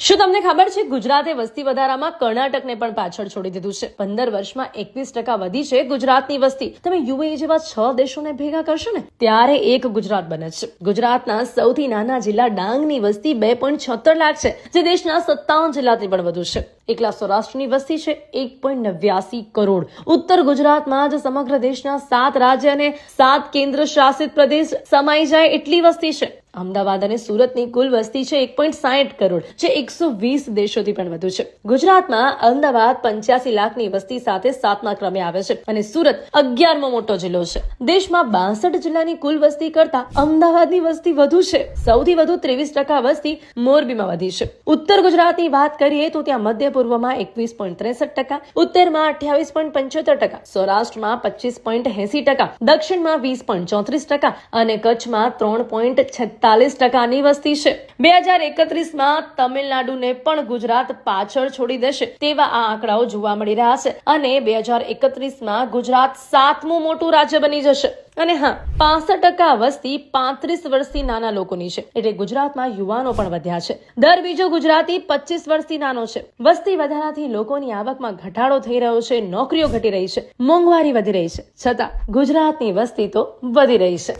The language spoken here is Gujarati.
શું તમને ખબર છે, ગુજરાતે વસ્તી વધારામાં કર્ણાટકને પણ પાછળ છોડી દીધું છે? પંદર વર્ષમાં એકવીસ ટકા વધી છે ગુજરાતની વસ્તી. તમે યુએ જેવા છ દેશોને ભેગા કરશો ને, ત્યારે એક ગુજરાત બને છે. ગુજરાતના સૌથી નાના જિલ્લા ડાંગની વસ્તી બે પોઈન્ટ છોતેર લાખ છે, જે દેશના સત્તાવન જિલ્લાથી પણ વધુ છે. એકલા સૌરાષ્ટ્રની વસ્તી છે એક પોઈન્ટ નવ્યાસી કરોડ. ઉત્તર ગુજરાતમાં જ સમગ્ર દેશના સાત રાજ્ય અને સાત કેન્દ્ર શાસિત પ્રદેશ સમાઈ જાય એટલી વસ્તી છે. અમદાવાદ અને સુરતની કુલ વસ્તી છે એક પોઈન્ટ સાહીઠ કરોડ, જે એકસો વીસ દેશોથી પણ વધુ છે. ગુજરાતમાં અમદાવાદ પંચ્યાસી લાખની વસ્તી સાથે સાતમા ક્રમે આવે છે અને સુરત અગિયારમો મોટો જિલ્લો છે. દેશમાં બાસઠ જિલ્લાની કુલ વસ્તી કરતા અમદાવાદની વસ્તી વધુ છે. સૌથી વધુ ત્રેવીસ ટકા વસ્તી મોરબીમાં વધી છે. ઉત્તર ગુજરાતની વાત કરીએ તો ત્યાં મધ્ય પૂર્વમાં એકવીસ પોઈન્ટ ત્રેસઠ ટકા, ઉત્તરમાં અઠ્યાવીસ પોઈન્ટ પંચોતેર ટકા, સૌરાષ્ટ્રમાં પચીસ પોઈન્ટ એસી ટકા, દક્ષિણમાં વીસ પોઈન્ટ ચોત્રીસ ટકા અને કચ્છમાં ત્રણ પોઈન્ટ છેતાલીસ ટકાની વસ્તી છે. બે હજાર એકત્રીસમાં તમિલનાડુને પણ ગુજરાત પાછળ છોડી દેશે તેવા આ આંકડાઓ જોવા મળી રહ્યા છે અને બે હજાર એકત્રીસમાં ગુજરાત સાતમું મોટું રાજ્ય બની જશે. અને હા, પાસઠ ટકા વસ્તી પાંત્રીસ વર્ષથી નાના લોકોની છે. એટલે ગુજરાતમાં યુવાનો પણ વધ્યા છે. દર બીજો ગુજરાતી પચીસ વર્ષથી નાનો છે. વસ્તી વધારાથી લોકોની આવકમાં ઘટાડો થઈ રહ્યો છે, નોકરીઓ ઘટી રહી છે, મોંઘવારી વધી રહી છે. છતાં ગુજરાતની વસ્તી તો વધી રહી છે.